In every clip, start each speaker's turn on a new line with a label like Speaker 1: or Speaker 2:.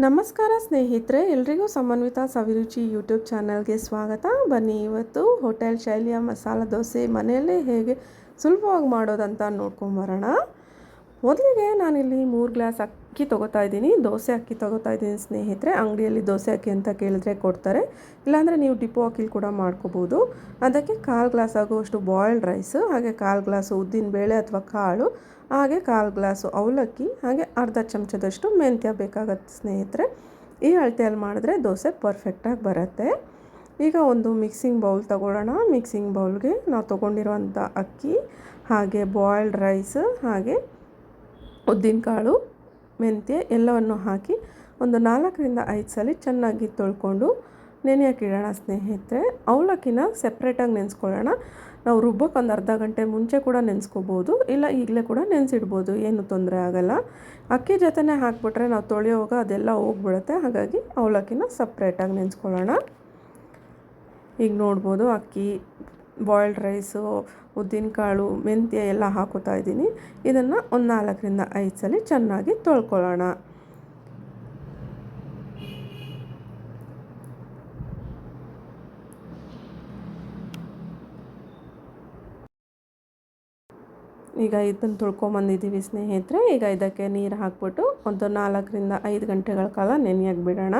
Speaker 1: ನಮಸ್ಕಾರ ಸ್ನೇಹಿತರೆ, ಎಲ್ರಿಗೂ ಸಮನ್ವಿತ ಸವಿರುಚಿ ಯೂಟ್ಯೂಬ್ ಚಾನಲ್ಗೆ ಸ್ವಾಗತ. ಬನ್ನಿ ಇವತ್ತು ಹೋಟೆಲ್ ಶೈಲಿಯ ಮಸಾಲ ದೋಸೆ ಮನೆಯಲ್ಲೇ ಹೇಗೆ ಸುಲಭವಾಗಿ ಮಾಡೋದಂತ ನೋಡ್ಕೊಂಬರೋಣ. ಮೊದಲಿಗೆ ನಾನಿಲ್ಲಿ ಮೂರು ಗ್ಲಾಸ್ ಅಕ್ಕಿ ತೊಗೋತಾ ಇದ್ದೀನಿ. ದೋಸೆ ಅಕ್ಕಿ ತೊಗೋತಾ ಇದ್ದೀನಿ ಸ್ನೇಹಿತರೆ. ಅಂಗಡಿಯಲ್ಲಿ ದೋಸೆ ಅಕ್ಕಿ ಅಂತ ಕೇಳಿದ್ರೆ ಕೊಡ್ತಾರೆ. ಇಲ್ಲಾಂದರೆ ನೀವು ಡಿಪೋ ಅಕ್ಕಿಲಿ ಕೂಡ ಮಾಡ್ಕೋಬೋದು. ಅದಕ್ಕೆ ಕಾಲು ಗ್ಲಾಸ್ ಆಗುವಷ್ಟು ಬಾಯ್ಲ್ಡ್ ರೈಸ್ ಹಾಗೆ ಕಾಲು ಗ್ಲಾಸು ಉದ್ದಿನ ಬೇಳೆ ಅಥವಾ ಕಾಳು, ಹಾಗೆ ಕಾಲು ಗ್ಲಾಸು ಅವಲಕ್ಕಿ, ಹಾಗೆ ಅರ್ಧ ಚಮಚದಷ್ಟು ಮೆಂತ್ಯ ಬೇಕಾಗತ್ತೆ ಸ್ನೇಹಿತರೆ. ಈ ಅಳತೆಯಲ್ಲಿ ಮಾಡಿದ್ರೆ ದೋಸೆ ಪರ್ಫೆಕ್ಟಾಗಿ ಬರುತ್ತೆ. ಈಗ ಒಂದು ಮಿಕ್ಸಿಂಗ್ ಬೌಲ್ ತಗೊಳ್ಳೋಣ. ಮಿಕ್ಸಿಂಗ್ ಬೌಲ್ಗೆ ನಾವು ತೊಗೊಂಡಿರುವಂಥ ಅಕ್ಕಿ, ಹಾಗೆ ಬಾಯ್ಲ್ಡ್ ರೈಸ್ ಹಾಗೆ ಉದ್ದಿನಕಾಳು ಮೆಂತ್ಯ ಎಲ್ಲವನ್ನು ಹಾಕಿ ಒಂದು ನಾಲ್ಕರಿಂದ ಐದು ಸಲ ಚೆನ್ನಾಗಿ ತೊಳ್ಕೊಂಡು ನೆನೆಯೋಕ್ಕಿಡೋಣ ಸ್ನೇಹಿತರೆ, ಅವಲಕ್ಕಿನ ಸೆಪ್ರೇಟಾಗಿ ನೆನೆಸ್ಕೊಳ್ಳೋಣ. ನಾವು ರುಬ್ಬಕ್ಕೆ ಒಂದು ಅರ್ಧ ಗಂಟೆ ಮುಂಚೆ ಕೂಡ ನೆನೆಸ್ಕೋಬೋದು, ಇಲ್ಲ ಈಗಲೇ ಕೂಡ ನೆನೆಸಿಡ್ಬೋದು, ಏನು ತೊಂದರೆ ಆಗೋಲ್ಲ. ಅಕ್ಕಿ ಜೊತೆನೇ ಹಾಕಿಬಿಟ್ರೆ ನಾವು ತೊಳೆಯೋವಾಗ ಅದೆಲ್ಲ ಹೋಗ್ಬಿಡುತ್ತೆ, ಹಾಗಾಗಿ ಅವಲಕ್ಕಿನ ಸಪ್ರೇಟಾಗಿ ನೆನೆಸ್ಕೊಳ್ಳೋಣ. ಈಗ ನೋಡ್ಬೋದು ಅಕ್ಕಿ ಬಾಯ್ಲ್ಡ್ ರೈಸು ಉದ್ದಿನಕಾಳು ಮೆಂತ್ಯ ಎಲ್ಲ ಹಾಕೋತಾ ಇದ್ದೀನಿ. ಇದನ್ನು ಒಂದು ನಾಲ್ಕರಿಂದ ಐದು ಸಲ ಚೆನ್ನಾಗಿ ತೊಳ್ಕೊಳ್ಳೋಣ. ಈಗ ಇದನ್ನು ತೊಳ್ಕೊಂಬಂದಿದ್ದೀವಿ ಸ್ನೇಹಿತರೆ. ಈಗ ಇದಕ್ಕೆ ನೀರು ಹಾಕ್ಬಿಟ್ಟು ಒಂದು ನಾಲ್ಕರಿಂದ ಐದು ಗಂಟೆಗಳ ಕಾಲ ನೆನೆಯಾಗಿ ಬಿಡೋಣ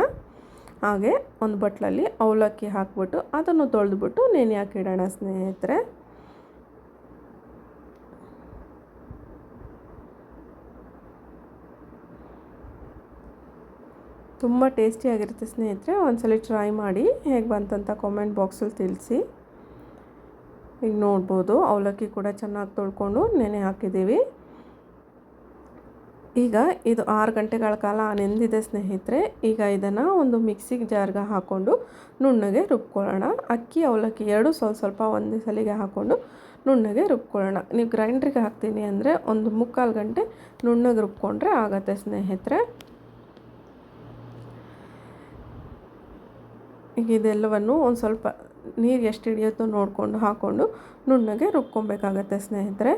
Speaker 1: ಹಾಗೆ ಒಂದು ಬಟ್ಲಲ್ಲಿ ಅವಲಕ್ಕಿ ಹಾಕ್ಬಿಟ್ಟು ಅದನ್ನು ತೊಳೆದ್ಬಿಟ್ಟು ನೆನೆ ಹಾಕಿಡೋಣ ಸ್ನೇಹಿತರೆ? ತುಂಬ ಟೇಸ್ಟಿಯಾಗಿರುತ್ತೆ ಸ್ನೇಹಿತರೆ, ಒಂದ್ಸಲ ಟ್ರೈ ಮಾಡಿ. ಹೇಗೆ ಬಂತಂತ ಕಾಮೆಂಟ್ ಬಾಕ್ಸಲ್ಲಿ ತಿಳಿಸಿ. ಈಗ ನೋಡ್ಬೋದು, ಅವಲಕ್ಕಿ ಕೂಡ ಚೆನ್ನಾಗಿ ತೊಳ್ಕೊಂಡು ನೆನೆ ಹಾಕಿದ್ದೀವಿ. ಈಗ ಇದು ಆರು ಗಂಟೆಗಳ ಕಾಲ ನೆಂದಿದೆ ಸ್ನೇಹಿತರೆ, ಈಗ ಇದನ್ನು ಒಂದು ಮಿಕ್ಸಿಗೆ ಜಾರ್ಗೆ ಹಾಕ್ಕೊಂಡು ನುಣ್ಣಗೆ ರುಬ್ಕೊಳ್ಳೋಣ. ಅಕ್ಕಿ ಅವಲಕ್ಕಿ ಎರಡು ಸ್ವಲ್ಪ ಸ್ವಲ್ಪ ಒಂದೇ ಸಲಿಗೆ ಹಾಕ್ಕೊಂಡು ನುಣ್ಣಗೆ ರುಬ್ಕೊಳ್ಳೋಣ. ನೀವು ಗ್ರೈಂಡ್ರಿಗೆ ಹಾಕ್ತೀನಿ ಅಂದರೆ ಒಂದು ಮುಕ್ಕಾಲು ಗಂಟೆ ನುಣ್ಣಗೆ ರುಬ್ಕೊಂಡ್ರೆ ಆಗುತ್ತೆ ಸ್ನೇಹಿತರೆ. ಈಗ ಇದೆಲ್ಲವನ್ನು ಒಂದು ಸ್ವಲ್ಪ ನೀರು ಎಷ್ಟು ಹಿಡಿಯುತ್ತೋ ನೋಡಿಕೊಂಡು ಹಾಕ್ಕೊಂಡು ನುಣ್ಣಗೆ ರುಬ್ಕೊಬೇಕಾಗತ್ತೆ ಸ್ನೇಹಿತರೆ.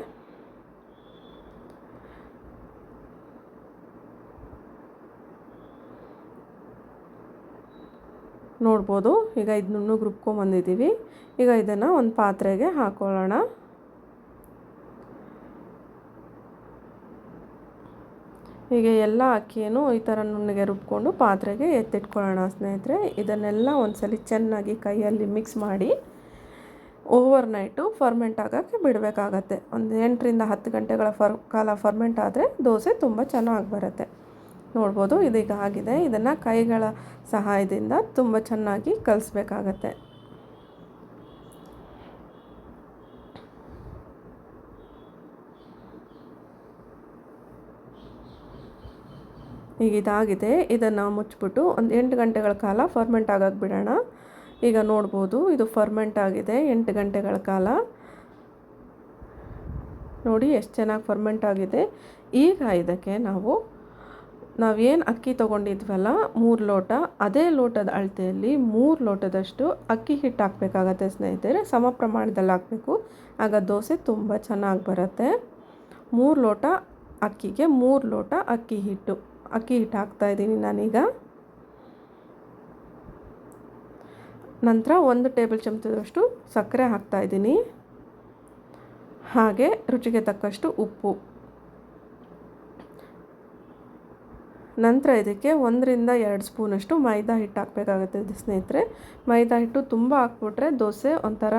Speaker 1: ನೋಡ್ಬೋದು. ಈಗ ಇದು ನುಣ್ಣಗೆ ರುಬ್ಕೊಂಬಂದಿದ್ದೀವಿ. ಈಗ ಇದನ್ನು ಒಂದು ಪಾತ್ರೆಗೆ ಹಾಕೊಳ್ಳೋಣ. ಹೀಗೆ ಎಲ್ಲ ಅಕ್ಕಿಯನ್ನು ಈ ಥರ ನುಣ್ಣಗೆ ರುಬ್ಕೊಂಡು ಪಾತ್ರೆಗೆ ಎತ್ತಿಟ್ಕೊಳ್ಳೋಣ ಸ್ನೇಹಿತರೆ. ಇದನ್ನೆಲ್ಲ ಒಂದ್ಸಲಿ ಚೆನ್ನಾಗಿ ಕೈಯಲ್ಲಿ ಮಿಕ್ಸ್ ಮಾಡಿ ಓವರ್ ನೈಟು ಫರ್ಮೆಂಟ್ ಆಗೋಕ್ಕೆ ಬಿಡಬೇಕಾಗತ್ತೆ. ಒಂದು ಎಂಟರಿಂದ ಹತ್ತು ಗಂಟೆಗಳ ಫರ್, ಕಾಲ ಫರ್ಮೆಂಟ್ ಆದರೆ ದೋಸೆ ತುಂಬ ಚೆನ್ನಾಗಿ ಬರುತ್ತೆ. ನೋಡ್ಬೋದು. ಇದೀಗ ಆಗಿದೆ. ಇದನ್ನು ಕೈಗಳ ಸಹಾಯದಿಂದ ತುಂಬ ಚೆನ್ನಾಗಿ ಕಲಿಸ್ಬೇಕಾಗತ್ತೆ. ಈಗ ಇದಾಗಿದೆ. ಇದನ್ನು ಮುಚ್ಚಿಬಿಟ್ಟು ಒಂದು ಎಂಟು ಗಂಟೆಗಳ ಕಾಲ ಫರ್ಮೆಂಟ್ ಆಗೋಕ್ಕೆ ಬಿಡೋಣ. ಈಗ ನೋಡ್ಬೋದು. ಇದು ಫರ್ಮೆಂಟ್ ಆಗಿದೆ. ಎಂಟು ಗಂಟೆಗಳ ಕಾಲ. ನೋಡಿ, ಎಷ್ಟು ಚೆನ್ನಾಗಿ ಫರ್ಮೆಂಟ್ ಆಗಿದೆ. ಈಗ ಇದಕ್ಕೆ ನಾವು ನಾವೇನು ಅಕ್ಕಿ ತೊಗೊಂಡಿದ್ವಲ್ಲ, ಮೂರು ಲೋಟ, ಅದೇ ಲೋಟದ ಅಳತೆಯಲ್ಲಿ ಮೂರು ಲೋಟದಷ್ಟು ಅಕ್ಕಿ ಹಿಟ್ಟು ಹಾಕಬೇಕಾಗತ್ತೆ ಸ್ನೇಹಿತರೆ. ಸಮ ಪ್ರಮಾಣದಲ್ಲಿ ಹಾಕಬೇಕು. ಆಗ ದೋಸೆ ತುಂಬ ಚೆನ್ನಾಗಿ ಬರುತ್ತೆ. ಮೂರು ಲೋಟ ಅಕ್ಕಿಗೆ ಮೂರು ಲೋಟ ಅಕ್ಕಿ ಹಿಟ್ಟು. ಅಕ್ಕಿ ಹಿಟ್ಟು ಹಾಕ್ತಾಯಿದ್ದೀನಿ ನಾನೀಗ. ನಂತರ ಒಂದು ಟೇಬಲ್ ಚಮಚದಷ್ಟು ಸಕ್ಕರೆ ಹಾಕ್ತಾಯಿದ್ದೀನಿ ಹಾಗೆ ರುಚಿಗೆ ತಕ್ಕಷ್ಟು ಉಪ್ಪು. ನಂತರ ಇದಕ್ಕೆ ಒಂದರಿಂದ ಎರಡು ಸ್ಪೂನಷ್ಟು ಮೈದಾ ಹಿಟ್ಟು ಹಾಕಬೇಕಾಗುತ್ತೆ ಸ್ನೇಹಿತರೆ. ಮೈದಾ ಹಿಟ್ಟು ತುಂಬ ಹಾಕ್ಬಿಟ್ರೆ ದೋಸೆ ಒಂಥರ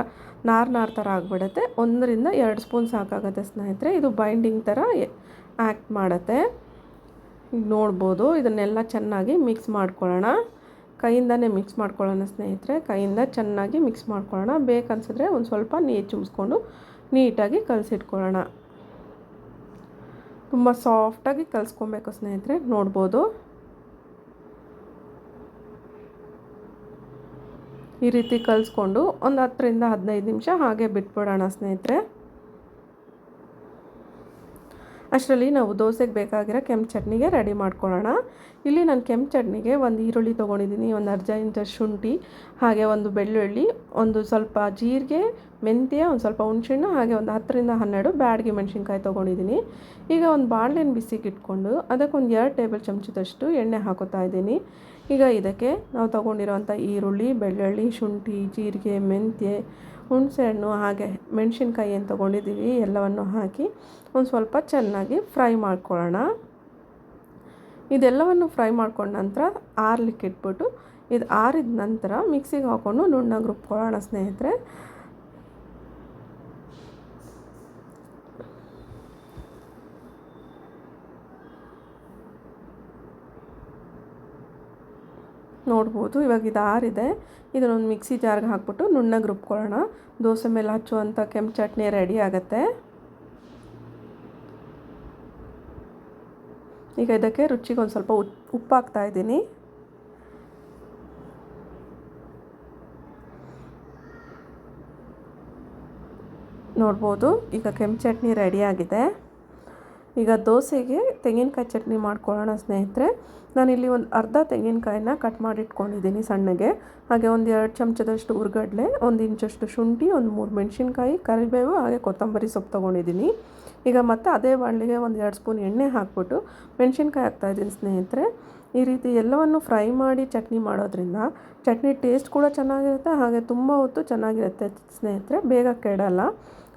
Speaker 1: ನಾರು ನಾರು ಥರ ಆಗಿಬಿಡುತ್ತೆ. ಒಂದರಿಂದ ಎರಡು ಸ್ಪೂನ್ ಸಾಕಾಗುತ್ತೆ ಸ್ನೇಹಿತರೆ. ಇದು ಬೈಂಡಿಂಗ್ ಥರ ಆ್ಯಕ್ಟ್ ಮಾಡುತ್ತೆ. ನೋಡ್ಬೋದು, ಇದನ್ನೆಲ್ಲ ಚೆನ್ನಾಗಿ ಮಿಕ್ಸ್ ಮಾಡ್ಕೊಳ್ಳೋಣ. ಕೈಯಿಂದನೇ ಮಿಕ್ಸ್ ಮಾಡ್ಕೊಳ್ಳೋಣ ಸ್ನೇಹಿತರೆ. ಕೈಯಿಂದ ಚೆನ್ನಾಗಿ ಮಿಕ್ಸ್ ಮಾಡ್ಕೊಳ್ಳೋಣ. ಬೇಕನ್ಸಿದ್ರೆ ಒಂದು ಸ್ವಲ್ಪ ನೀರು ಚುಮ್ಸ್ಕೊಂಡು ನೀಟಾಗಿ ಕಲಸಿಟ್ಕೊಳ್ಳೋಣ. ತುಂಬ ಸಾಫ್ಟಾಗಿ ಕಲಿಸ್ಕೊಬೇಕು ಸ್ನೇಹಿತರೆ, ನೋಡ್ಬೋದು. ಈ ರೀತಿ ಕಲಿಸ್ಕೊಂಡು ಒಂದು ಹತ್ತರಿಂದ ಹದಿನೈದು ನಿಮಿಷ ಹಾಗೆ ಬಿಟ್ಬಿಡೋಣ ಸ್ನೇಹಿತರೆ. ಅಷ್ಟರಲ್ಲಿ ನಾವು ದೋಸೆಗೆ ಬೇಕಾಗಿರೋ ಕೆಂಪು ಚಟ್ನಿಗೆ ರೆಡಿ ಮಾಡ್ಕೊಳ್ಳೋಣ. ಇಲ್ಲಿ ನಾನು ಕೆಂಪು ಚಟ್ನಿಗೆ ಒಂದು ಈರುಳ್ಳಿ ತೊಗೊಂಡಿದ್ದೀನಿ, ಒಂದು ಅರ್ಧ ಇಂಚ ಶುಂಠಿ, ಹಾಗೆ ಒಂದು ಬೆಳ್ಳುಳ್ಳಿ, ಒಂದು ಸ್ವಲ್ಪ ಜೀರಿಗೆ ಮೆಂತ್ಯ ಒಂದು ಸ್ವಲ್ಪ ಹುಣಸೆಹಣ್ಣು, ಹಾಗೆ ಒಂದು ಹತ್ತರಿಂದ ಹನ್ನೆರಡು ಬ್ಯಾಡಗಿ ಮೆಣಸಿನ್ಕಾಯಿ ತೊಗೊಂಡಿದ್ದೀನಿ. ಈಗ ಒಂದು ಬಾಣಲೆನ ಬಿಸಿಗೆ ಇಟ್ಕೊಂಡು ಅದಕ್ಕೆ ಒಂದು ಎರಡು ಟೇಬಲ್ ಚಮಚದಷ್ಟು ಎಣ್ಣೆ ಹಾಕೋತಾ ಇದ್ದೀನಿ. ಈಗ ಇದಕ್ಕೆ ನಾವು ತೊಗೊಂಡಿರುವಂಥ ಈರುಳ್ಳಿ, ಬೆಳ್ಳುಳ್ಳಿ, ಶುಂಠಿ, ಜೀರಿಗೆ, ಮೆಂತ್ಯ, ಹುಣಸೆಹಣ್ಣು, ಹಾಗೆ ಮೆಣಸಿನ್ಕಾಯಿ ಏನು ತೊಗೊಂಡಿದ್ದೀವಿ ಎಲ್ಲವನ್ನು ಹಾಕಿ ಒಂದು ಸ್ವಲ್ಪ ಚೆನ್ನಾಗಿ ಫ್ರೈ ಮಾಡ್ಕೊಳ್ಳೋಣ. ಇದೆಲ್ಲವನ್ನು ಫ್ರೈ ಮಾಡ್ಕೊಂಡ ನಂತರ ಆರ್ಲಿಕ್ಕೆ ಇಟ್ಬಿಟ್ಟು ಇದು ಆರಿದ ನಂತರ ಮಿಕ್ಸಿಗೆ ಹಾಕ್ಕೊಂಡು ನುಣ್ಣಗೆ ರುಬ್ಕೊಳ್ಳೋಣ ಸ್ನೇಹಿತರೆ. ನೋಡ್ಬೋದು. ಇವಾಗ ಇದು ಆರಿದೆ. ಇದನ್ನೊಂದು ಮಿಕ್ಸಿ ಜಾರ್ಗೆ ಹಾಕ್ಬಿಟ್ಟು ನುಣ್ಣಗೆ ರುಬ್ಕೊಳ್ಳೋಣ. ದೋಸೆ ಮೇಲೆ ಹಚ್ಚುವಂಥ ಕೆಂಪು ಚಟ್ನಿ ರೆಡಿ ಆಗುತ್ತೆ. ಈಗ ಇದಕ್ಕೆ ರುಚಿಗೆ ಒಂದು ಸ್ವಲ್ಪ ಉಪ್ಪು ಹಾಕ್ತಾ ಇದ್ದೀನಿ. ನೋಡ್ಬೋದು. ಈಗ ಕೆಂಪು ಚಟ್ನಿ ರೆಡಿಯಾಗಿದೆ ಈಗ ದೋಸೆಗೆ ತೆಂಗಿನಕಾಯಿ ಚಟ್ನಿ ಮಾಡ್ಕೊಳ್ಳೋಣ ಸ್ನೇಹಿತರೆ. ನಾನಿಲ್ಲಿ ಒಂದು ಅರ್ಧ ತೆಂಗಿನಕಾಯಿನ ಕಟ್ ಮಾಡಿ ಇಟ್ಕೊಂಡಿದ್ದೀನಿ ಸಣ್ಣಗೆ. ಹಾಗೆ ಒಂದು ಎರಡು ಚಮಚದಷ್ಟು ಉರ್ಗಡ್ಲೆ, ಒಂದು ಇಂಚಷ್ಟು ಶುಂಠಿ, ಒಂದು ಮೂರು ಮೆಣಸಿನ್ಕಾಯಿ, ಕರಿಬೇವು, ಹಾಗೆ ಕೊತ್ತಂಬರಿ ಸೊಪ್ಪು ತೊಗೊಂಡಿದ್ದೀನಿ. ಈಗ ಮತ್ತೆ ಅದೇ ಬಾಣಲಿಗೆ ಒಂದು ಎರಡು ಸ್ಪೂನ್ ಎಣ್ಣೆ ಹಾಕ್ಬಿಟ್ಟು ಮೆಣಸಿನ್ಕಾಯಿ ಹಾಕ್ತಾಯಿದ್ದೀನಿ ಸ್ನೇಹಿತರೆ. ಈ ರೀತಿ ಎಲ್ಲವನ್ನು ಫ್ರೈ ಮಾಡಿ ಚಟ್ನಿ ಮಾಡೋದ್ರಿಂದ ಚಟ್ನಿ ಟೇಸ್ಟ್ ಕೂಡ ಚೆನ್ನಾಗಿರುತ್ತೆ, ಹಾಗೆ ತುಂಬ ಹೊತ್ತು ಚೆನ್ನಾಗಿರುತ್ತೆ ಸ್ನೇಹಿತರೆ. ಬೇಗ ಕೆಡಲ್ಲ.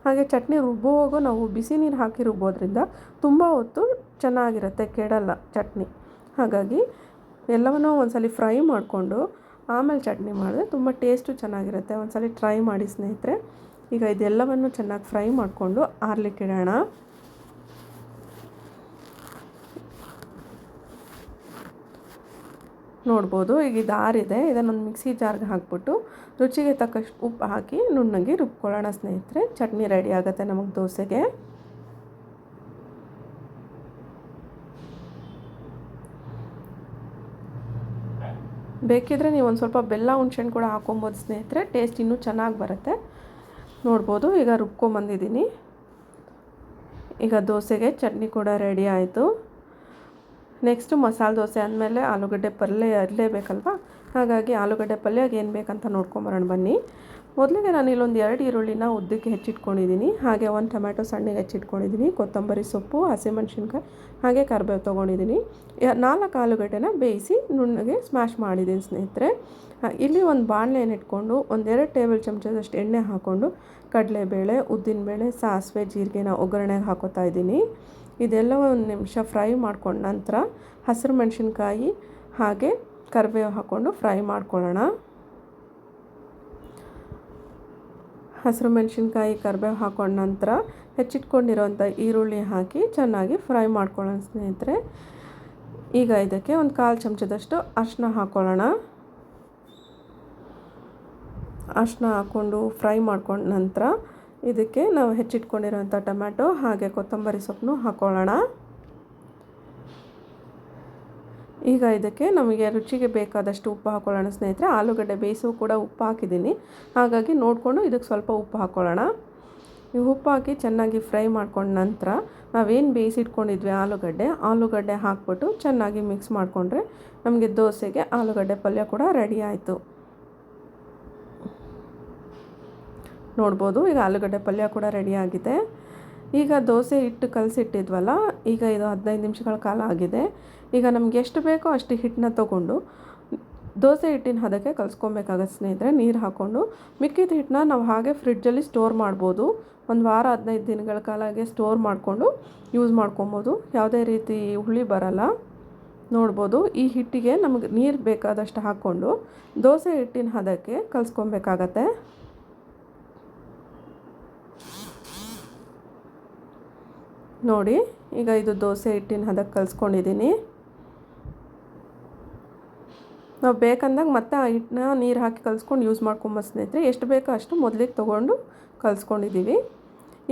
Speaker 1: ಹಾಗೆ ಚಟ್ನಿ ರುಬ್ಬುವಾಗ ನಾವು ಬಿಸಿ ನೀರು ಹಾಕಿ ರುಬ್ಬೋದ್ರಿಂದ ತುಂಬ ಹೊತ್ತು ಚೆನ್ನಾಗಿರುತ್ತೆ ಕೆಡಲ್ಲ ಚಟ್ನಿ. ಹಾಗಾಗಿ ಎಲ್ಲವನ್ನೂ ಒಂದ್ಸಲ ಫ್ರೈ ಮಾಡಿಕೊಂಡು ಆಮೇಲೆ ಚಟ್ನಿ ಮಾಡಿದ್ರೆ ತುಂಬ ಟೇಸ್ಟು ಚೆನ್ನಾಗಿರುತ್ತೆ. ಒಂದ್ಸಲ ಟ್ರೈ ಮಾಡಿ ಸ್ನೇಹಿತರೆ. ಈಗ ಇದೆಲ್ಲವನ್ನು ಚೆನ್ನಾಗಿ ಫ್ರೈ ಮಾಡಿಕೊಂಡು ಆರ್ಲಿಕ್ಕೆ ಇಡೋಣ ನೋಡ್ಬೋದು, ಈಗ ಇದು ಆರಿದೆ. ಇದನ್ನೊಂದು ಮಿಕ್ಸಿ ಜಾರ್ಗೆ ಹಾಕ್ಬಿಟ್ಟು ರುಚಿಗೆ ತಕ್ಕಷ್ಟು ಉಪ್ಪು ಹಾಕಿ ನುಣ್ಣಗೆ ರುಬ್ಕೊಳ್ಳೋಣ ಸ್ನೇಹಿತರೆ. ಚಟ್ನಿ ರೆಡಿ ಆಗುತ್ತೆ ನಮಗೆ ದೋಸೆಗೆ. ಬೇಕಿದ್ರೆ ನೀವು ಒಂದು ಸ್ವಲ್ಪ ಬೆಲ್ಲ ಹುಣ್ಸೆಹಣ್ಣು ಕೂಡ ಹಾಕೊಬೋದು ಸ್ನೇಹಿತರೆ. ಟೇಸ್ಟ್ ಇನ್ನೂ ಚೆನ್ನಾಗಿ ಬರುತ್ತೆ. ನೋಡ್ಬೋದು, ಈಗ ರುಬ್ಕೊಂಬಂದಿದ್ದೀನಿ ಈಗ ದೋಸೆಗೆ ಚಟ್ನಿ ಕೂಡ ರೆಡಿ ಆಯಿತು. ನೆಕ್ಸ್ಟು ಮಸಾಲೆ ದೋಸೆ ಅಂದಮೇಲೆ ಆಲೂಗಡ್ಡೆ ಪಲ್ಯ ಇರಲೇಬೇಕಲ್ವ? ಹಾಗಾಗಿ ಆಲೂಗಡ್ಡೆ ಪಲ್ಯಗೆ ಏನು ಬೇಕಂತ ನೋಡ್ಕೊಂಬರೋಣ ಬನ್ನಿ. ಮೊದಲಿಗೆ ನಾನು ಇಲ್ಲೊಂದು ಎರಡು ಈರುಳ್ಳಿನ ಉದ್ದಕ್ಕೆ ಹೆಚ್ಚಿಟ್ಕೊಂಡಿದ್ದೀನಿ. ಹಾಗೆ ಒಂದು ಟೊಮ್ಯಾಟೊ ಸಣ್ಣಗೆ ಹೆಚ್ಚಿಟ್ಕೊಂಡಿದ್ದೀನಿ. ಕೊತ್ತಂಬರಿ ಸೊಪ್ಪು, ಹಸಿಮೆಣ್ಸಿನ್ಕಾಯಿ, ಹಾಗೆ ಕರಿಬೇವು ತೊಗೊಂಡಿದ್ದೀನಿ. ನಾಲ್ಕು ಆಲೂಗಡ್ಡೆನ ಬೇಯಿಸಿ ನುಣ್ಣಗೆ ಸ್ಮ್ಯಾಶ್ ಮಾಡಿದ್ದೀನಿ ಸ್ನೇಹಿತರೆ. ಇಲ್ಲಿ ಒಂದು ಬಾಣಲೆಯನ್ನು ಇಟ್ಕೊಂಡು ಒಂದೆರಡು ಟೇಬಲ್ ಚಮಚದಷ್ಟು ಎಣ್ಣೆ ಹಾಕ್ಕೊಂಡು ಕಡಲೆಬೇಳೆ, ಉದ್ದಿನಬೇಳೆ, ಸಾಸಿವೆ, ಜೀರಿಗೆನ ಒಗ್ಗರಣೆಗೆ ಹಾಕೋತಾ ಇದ್ದೀನಿ. ಇದೆಲ್ಲ ಒಂದು ನಿಮಿಷ ಫ್ರೈ ಮಾಡ್ಕೊಂಡ ನಂತರ ಹಸಿರು ಮೆಣಸಿನ್ಕಾಯಿ ಹಾಗೆ ಕರಿಬೇವು ಹಾಕ್ಕೊಂಡು ಫ್ರೈ ಮಾಡ್ಕೊಳ್ಳೋಣ. ಹಸಿರು ಮೆಣಸಿನ್ಕಾಯಿ ಕರಿಬೇವು ಹಾಕೊಂಡ ನಂತರ ಹೆಚ್ಚಿಟ್ಕೊಂಡಿರೋಂಥ ಈರುಳ್ಳಿ ಹಾಕಿ ಚೆನ್ನಾಗಿ ಫ್ರೈ ಮಾಡ್ಕೊಳ್ಳೋಣ ಸ್ನೇಹಿತರೆ. ಈಗ ಇದಕ್ಕೆ ಒಂದು ಕಾಲು ಚಮಚದಷ್ಟು ಅರಿಶಿನ ಹಾಕ್ಕೊಳ್ಳೋಣ. ಅರಿಶಿನ ಹಾಕ್ಕೊಂಡು ಫ್ರೈ ಮಾಡ್ಕೊಂಡ ನಂತರ ಇದಕ್ಕೆ ನಾವು ಹೆಚ್ಚಿಟ್ಕೊಂಡಿರೋಂಥ ಟೊಮ್ಯಾಟೊ ಹಾಗೆ ಕೊತ್ತಂಬರಿ ಸೊಪ್ಪನ್ನು ಹಾಕ್ಕೊಳ್ಳೋಣ. ಈಗ ಇದಕ್ಕೆ ನಮಗೆ ರುಚಿಗೆ ಬೇಕಾದಷ್ಟು ಉಪ್ಪು ಹಾಕ್ಕೊಳ್ಳೋಣ ಸ್ನೇಹಿತರೆ. ಆಲೂಗಡ್ಡೆ ಬೇಯಿಸು ಕೂಡ ಉಪ್ಪು ಹಾಕಿದ್ದೀನಿ. ಹಾಗಾಗಿ ನೋಡಿಕೊಂಡು ಇದಕ್ಕೆ ಸ್ವಲ್ಪ ಉಪ್ಪು ಹಾಕ್ಕೊಳ್ಳೋಣ ಈ ಉಪ್ಪು ಹಾಕಿ ಚೆನ್ನಾಗಿ ಫ್ರೈ ಮಾಡ್ಕೊಂಡ ನಂತರ ನಾವೇನು ಬೇಯಿಸಿಟ್ಕೊಂಡಿದ್ವಿ ಆಲೂಗಡ್ಡೆ ಆಲೂಗಡ್ಡೆ ಹಾಕ್ಬಿಟ್ಟು ಚೆನ್ನಾಗಿ ಮಿಕ್ಸ್ ಮಾಡಿಕೊಂಡ್ರೆ ನಮಗೆ ದೋಸೆಗೆ ಆಲೂಗಡ್ಡೆ ಪಲ್ಯ ಕೂಡ ರೆಡಿ ಆಯಿತು. ನೋಡ್ಬೋದು, ಈಗ ಆಲೂಗಡ್ಡೆ ಪಲ್ಯ ಕೂಡ ರೆಡಿಯಾಗಿದೆ ಈಗ ದೋಸೆ ಹಿಟ್ಟು ಕಲಸಿಟ್ಟಿದ್ವಲ್ಲ, ಈಗ ಇದು ಹದಿನೈದು ನಿಮಿಷಗಳ ಕಾಲ ಆಗಿದೆ. ಈಗ ನಮ್ಗೆ ಎಷ್ಟು ಬೇಕೋ ಅಷ್ಟು ಹಿಟ್ಟನ್ನ ತೊಗೊಂಡು ದೋಸೆ ಹಿಟ್ಟಿನ ಹದಕ್ಕೆ ಕಲಿಸ್ಕೊಬೇಕಾಗತ್ತೆ ಸ್ನೇಹಿತರೆ, ನೀರು ಹಾಕ್ಕೊಂಡು ಮಿಕ್ಕಿದ ಹಿಟ್ಟನ್ನ ನಾವು ಹಾಗೆ ಫ್ರಿಡ್ಜಲ್ಲಿ ಸ್ಟೋರ್ ಮಾಡ್ಬೋದು. ಒಂದು ವಾರ, ಹದಿನೈದು ದಿನಗಳ ಕಾಲಾಗೆ ಸ್ಟೋರ್ ಮಾಡಿಕೊಂಡು ಯೂಸ್ ಮಾಡ್ಕೊಬೋದು. ಯಾವುದೇ ರೀತಿ ಹುಳಿ ಬರಲ್ಲ. ನೋಡ್ಬೋದು, ಈ ಹಿಟ್ಟಿಗೆ ನಮಗೆ ನೀರು ಬೇಕಾದಷ್ಟು ಹಾಕ್ಕೊಂಡು ದೋಸೆ ಹಿಟ್ಟಿನ ಹದಕ್ಕೆ ಕಲಿಸ್ಕೊಬೇಕಾಗತ್ತೆ. ನೋಡಿ, ಈಗ ಇದು ದೋಸೆ ಹಿಟ್ಟಿನ ಹದಕ್ಕೆ ಕಲಿಸ್ಕೊಂಡಿದ್ದೀನಿ ನಾವು ಬೇಕಂದಾಗ ಮತ್ತೆ ಆ ಹಿಟ್ಟನ್ನ ನೀರು ಹಾಕಿ ಕಲಿಸ್ಕೊಂಡು ಯೂಸ್ ಮಾಡ್ಕೊಂಬ ಸ್ನೇಹಿತರೆ, ಎಷ್ಟು ಬೇಕೋ ಅಷ್ಟು ಮೊದಲಿಗೆ ತೊಗೊಂಡು ಕಲಿಸ್ಕೊಂಡಿದ್ದೀವಿ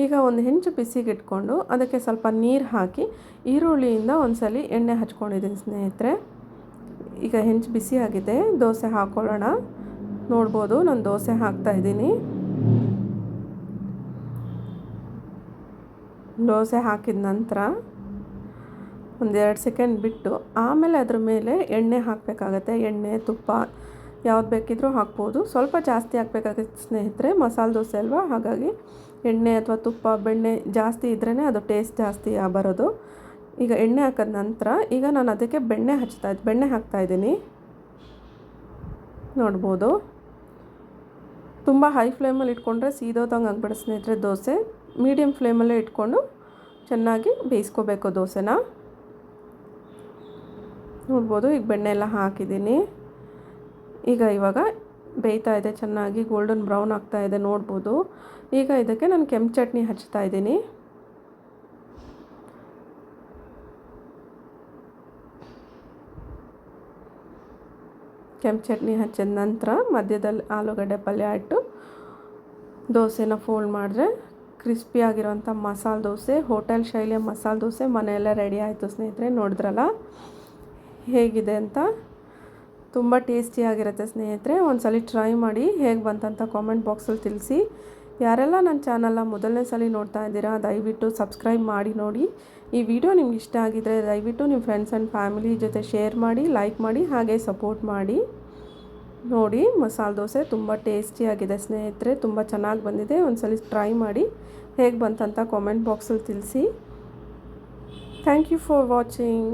Speaker 1: ಈಗ ಒಂದು ಹೆಂಚು ಬಿಸಿಗೆ ಇಟ್ಕೊಂಡು ಅದಕ್ಕೆ ಸ್ವಲ್ಪ ನೀರು ಹಾಕಿ ಈರುಳ್ಳಿಯಿಂದ ಒಂದ್ಸಲಿ ಎಣ್ಣೆ ಹಚ್ಕೊಂಡಿದ್ದೀನಿ ಸ್ನೇಹಿತರೆ. ಈಗ ಹೆಂಚು ಬಿಸಿ ಆಗಿದೆ, ದೋಸೆ ಹಾಕ್ಕೊಳ್ಳೋಣ ನೋಡ್ಬೋದು ನಾನು ದೋಸೆ ಹಾಕ್ತಾಯಿದ್ದೀನಿ ದೋಸೆ ಹಾಕಿದ ನಂತರ ಒಂದೆರಡು ಸೆಕೆಂಡ್ ಬಿಟ್ಟು ಆಮೇಲೆ ಅದ್ರ ಮೇಲೆ ಎಣ್ಣೆ ಹಾಕಬೇಕಾಗತ್ತೆ. ಎಣ್ಣೆ, ತುಪ್ಪ ಯಾವ್ದು ಬೇಕಿದ್ರೂ ಹಾಕ್ಬೋದು. ಸ್ವಲ್ಪ ಜಾಸ್ತಿ ಹಾಕ್ಬೇಕಾಗುತ್ತೆ ಸ್ನೇಹಿತರೆ, ಮಸಾಲೆ ದೋಸೆ ಅಲ್ವಾ? ಹಾಗಾಗಿ ಎಣ್ಣೆ ಅಥವಾ ತುಪ್ಪ, ಬೆಣ್ಣೆ ಜಾಸ್ತಿ ಇದ್ರೇ ಅದು ಟೇಸ್ಟ್ ಜಾಸ್ತಿ ಬರೋದು. ಈಗ ಎಣ್ಣೆ ಹಾಕಿದ ನಂತರ ಈಗ ನಾನು ಅದಕ್ಕೆ ಬೆಣ್ಣೆ ಹಚ್ತಾ ಬೆಣ್ಣೆ ಹಾಕ್ತಾ ಇದ್ದೀನಿ. ನೋಡ್ಬೋದು. ತುಂಬ ಹೈ ಫ್ಲೇಮಲ್ಲಿ ಇಟ್ಕೊಂಡ್ರೆ ಸೀದೋದಂಗೆ ಆಗ್ಬಿಡ ಸ್ನೇಹಿತರೆ ದೋಸೆ. ಮೀಡಿಯಮ್ ಫ್ಲೇಮಲ್ಲೇ ಇಟ್ಕೊಂಡು ಚೆನ್ನಾಗಿ ಬೇಯಿಸ್ಕೋಬೇಕು ದೋಸೆನ. ನೋಡ್ಬೋದು. ಈಗ ಬೆಣ್ಣೆ ಎಲ್ಲ ಹಾಕಿದ್ದೀನಿ. ಈಗ ಇವಾಗ ಬೇಯ್ತಾ ಇದೆ, ಚೆನ್ನಾಗಿ ಗೋಲ್ಡನ್ ಬ್ರೌನ್ ಆಗ್ತಾ ಇದೆ ನೋಡ್ಬೋದು. ಈಗ ಇದಕ್ಕೆ ನಾನು ಕೆಂಪು ಚಟ್ನಿ ಹಚ್ತಾ ಇದ್ದೀನಿ. ಕೆಂಪು ಚಟ್ನಿ ಹಚ್ಚಿದ ನಂತರ ಮಧ್ಯದಲ್ಲಿ ಆಲೂಗಡ್ಡೆ ಪಲ್ಯ ಇಟ್ಟು ದೋಸೆನ ಫೋಲ್ಡ್ ಮಾಡಿದ್ರೆ ಕ್ರಿಸ್ಪಿಯಾಗಿರೋಂಥ ಮಸಾಲೆ ದೋಸೆ ಹೋಟೆಲ್ ಶೈಲಿಯ ಮಸಾಲೆ ದೋಸೆ ಮನೆಯೆಲ್ಲ ರೆಡಿ ಆಯಿತು ಸ್ನೇಹಿತರೆ. ನೋಡಿದ್ರಲ್ಲ? ಹೇಗಿದೆ ಅಂತ ತುಂಬ ಟೇಸ್ಟಿಯಾಗಿರುತ್ತೆ ಸ್ನೇಹಿತರೆ, ಒಂದ್ಸಲ ಟ್ರೈ ಮಾಡಿ ಹೇಗೆ ಬಂತಂತ ಕಾಮೆಂಟ್ ಬಾಕ್ಸಲ್ಲಿ ತಿಳಿಸಿ. ಯಾರೆಲ್ಲ ನನ್ನ ಚಾನಲ್ನ ಮೊದಲನೇ ಸಲ ನೋಡ್ತಾ ಇದ್ದೀರಾ, ದಯವಿಟ್ಟು ಸಬ್ಸ್ಕ್ರೈಬ್ ಮಾಡಿ ನೋಡಿ. ಈ ವಿಡಿಯೋ ನಿಮ್ಗೆ ಇಷ್ಟ ಆಗಿದ್ರೆ ದಯವಿಟ್ಟು ನಿಮ್ಮ ಫ್ರೆಂಡ್ಸ್ ಆ್ಯಂಡ್ ಫ್ಯಾಮಿಲಿ ಜೊತೆ ಶೇರ್ ಮಾಡಿ ಲೈಕ್ ಮಾಡಿ, ಹಾಗೆ ಸಪೋರ್ಟ್ ಮಾಡಿ. ನೋಡಿ, ಮಸಾಲೆ ದೋಸೆ ತುಂಬ ಟೇಸ್ಟಿಯಾಗಿದೆ ಸ್ನೇಹಿತರೆ, ತುಂಬ ಚೆನ್ನಾಗಿ ಬಂದಿದೆ. ಒಂದು ಸಲ ಟ್ರೈ ಮಾಡಿ ಹೇಗೆ ಬಂತಂತ ಕಾಮೆಂಟ್ ಬಾಕ್ಸಲ್ಲಿ ತಿಳಿಸಿ. Thank you for watching